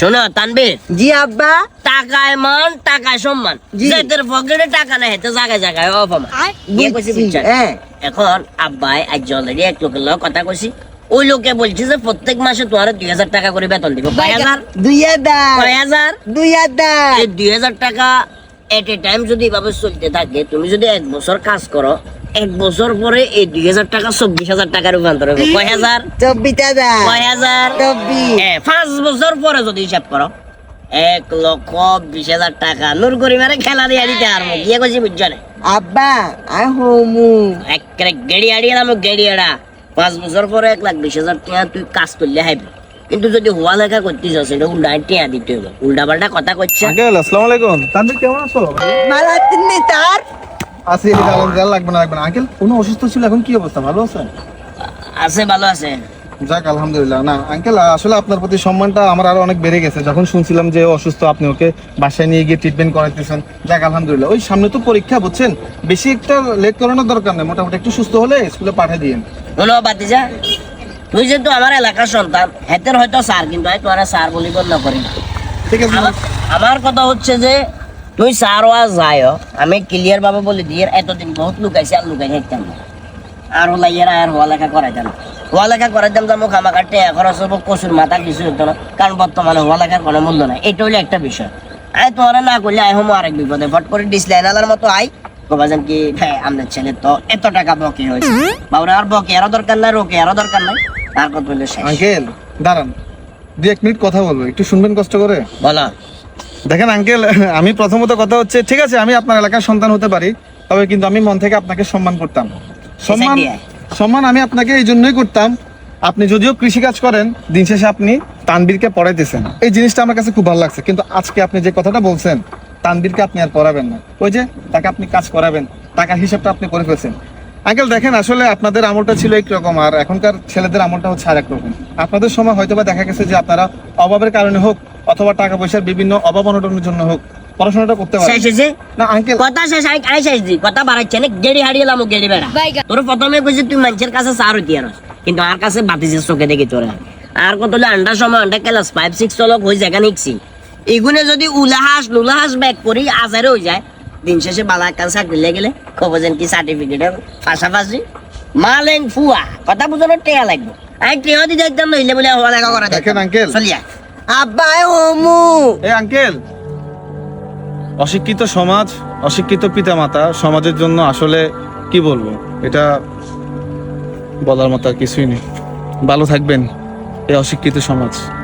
শোনো তানবীর জি আব্বা। টাকায় মান টাকায় সম্মান। যাদের পকেটে টাকা নাই হেতে জায়গায় জায়গায় অপমান। কইছি বুঝছি, হ্যাঁ। এখন আব্বাই আজ অলরেডি এক লোকের লগে কথা কইছি। ওই লোকে বলছে যে প্রত্যেক মাসে তোমার দুই হাজার টাকা করে বেতন দিব। কয় হাজার? দুই হাজার। কয় হাজার? দুই হাজার। দুই হাজার টাকা এট এ টাইম যদি এভাবে চলতে থাকে তুমি যদি এক বছর কাজ করো এক বছর পরে এই দুই হাজার টাকা চব্বিশ হাজার টাকা রূপান্তর হবে কয় হাজার? চব্বিশ হাজার। কয় হাজার? চব্বিশ। পাঁচ বছর পরে যদি হিসাব করো এক লক্ষ বিশ হাজার টাকা। নূর করিমারে খেলা দিয়ে দিতে আর গিয়ে কইছি বুঝছ না? আব্বা আই হোমু। একেবারে গেড়ি আড়িয়ে নামো গেড়ি আড়া পাঁচ বছর পরে এক লাখ বিশ হাজার টাকা তুই কাজ করলে হাইবি। কিন্তু যদি হওয়া লেখা করতেছ সেটা উল্টা টিয়া দিতে হবে উল্টা পাল্টা কথা করছে আসসালামু আলাইকুম। তানভীর কেমন আছো? ভালো আছেন নি স্যার? আছি আলহামদুলিল্লাহ লাগবে না লাগবে না। আঙ্কেল কোনো অসুস্থ ছিল? এখন কি অবস্থা? ভালো আছেন? আছে ভালো আছে। যাক আলহামদুলিল্লাহ। না আঙ্কেল আসলে আপনার প্রতি সম্মানটা আমার আরও অনেক বেড়ে গেছে। যখন শুনছিলাম যে অসুস্থ আপনি ওকে বাসায় নিয়ে গিয়ে ট্রিটমেন্ট করাইতেছেন। যাক আলহামদুলিল্লাহ। ওই সামনে তো পরীক্ষা বুঝছেন? বেশি একটা লেট করানোর দরকার নেই। মোটামুটি একটু সুস্থ হলে স্কুলে পাঠিয়ে দিন হলো বাতিজা তুই যেহেতু আমার এলাকার সন্তান হেতের হয়তো স্যার কিন্তু আমি তোমার স্যার বলি গণ্য করি না। ঠিক আছে। আমার কথা হচ্ছে যে তুই স্যার ওয়া যায় আমি ক্লিয়ার ভাবে বলে দিয়ে এতদিন বহুত লুকাইছি আর লুকাই থাকতাম না। আর লাইয়ের আর হওয়া লেখা করাইতাম না। হওয়া লেখা করাইতাম যে মুখ আমার কাটতে খরচ হব কচুর মাথা কিছু হতো না কারণ বর্তমানে হওয়া লেখার কোনো মূল্য নাই। এটা হলো একটা বিষয়। আয় তোমার না করলে আয় হমো আরেক বিপদে। ফট করে ডিসলাইন আলার মতো আই। কবাজান কি হ্যাঁ আমাদের ছেলে তো এত টাকা বকে হয়েছে বাবুরা আর বকে আরও দরকার নাই রোকে আরও দরকার নাই। তার কথা আঙ্কেল দাঁড়ান। দু এক মিনিট কথা বলব। একটু শুনবেন কষ্ট করে? বলো। দেখেন আঙ্কেল আমি প্রথমত কথা হচ্ছে ঠিক আছে আমি আপনার এলাকার সন্তান হতে পারি তবে কিন্তু আমি মন থেকে আপনাকে সম্মান করতাম। সম্মান সম্মান আমি আপনাকে এই জন্যই করতাম আপনি যদিও কৃষিকাজ করেন দিন শেষে আপনি তানবীরকে পড়াইতেছেন। এই জিনিসটা আমার কাছে খুব ভালো লাগছে কিন্তু আজকে আপনি যে কথাটা বলছেন তানবীরকে আপনি আর পড়াবেন না। ওই যে তাকে আপনি কাজ করাবেন টাকার হিসাবটা আপনি করে ফেলছেন। আঙ্কেল দেখেন আসলে আপনাদের আমলটা ছিল একরকম আর এখনকার ছেলেদের আমলটা হচ্ছে আরেক রকম। আপনাদের সময় হয়তোবা দেখা গেছে যে আপনারা অভাবের কারণে হোক অথবা টাকা পয়সার বিভিন্ন অভাব অনটনের জন্য হোক পড়াশোনাটা করতে পারেন শেষ হয়েছে? না আঙ্কেল কথা শেষ আই আই শেষ দি। কথা বাড়াচ্ছে না। গেড়ি হারিয়ে লামো গেড়ি বেড়া। তোর প্রথমে কইছি তুই মানুষের কাছে সার হইতে কিন্তু আর কাছে চোখে দেখি তোরা আর কত হলে আন্ডার সময় আন্ডার ক্লাস ফাইভ সিক্স চলক হয়ে এগুনে যদি উলাহাস লুলাহাস ব্যাক করি আজারে হয়ে যায়। দিন শেষে বালা কাল চাকরি গেলে খবর কি সার্টিফিকেটের পাশাপাশি মালেং ফুয়া। কথা বুঝানোর টেয়া লাগবে। আমি টেয়া দিতে একদম নইলে বলে হওয়া লেখা করা দেখেন আঙ্কেল চলিয়া আব্বা ওমু। এ আঙ্কেল। অশিক্ষিত সমাজ, অশিক্ষিত পিতামাতা, সমাজের জন্য আসলে কি বলব? এটা বলার মতো কিছুই নেই। ভালো থাকবেন, এই অশিক্ষিত সমাজ।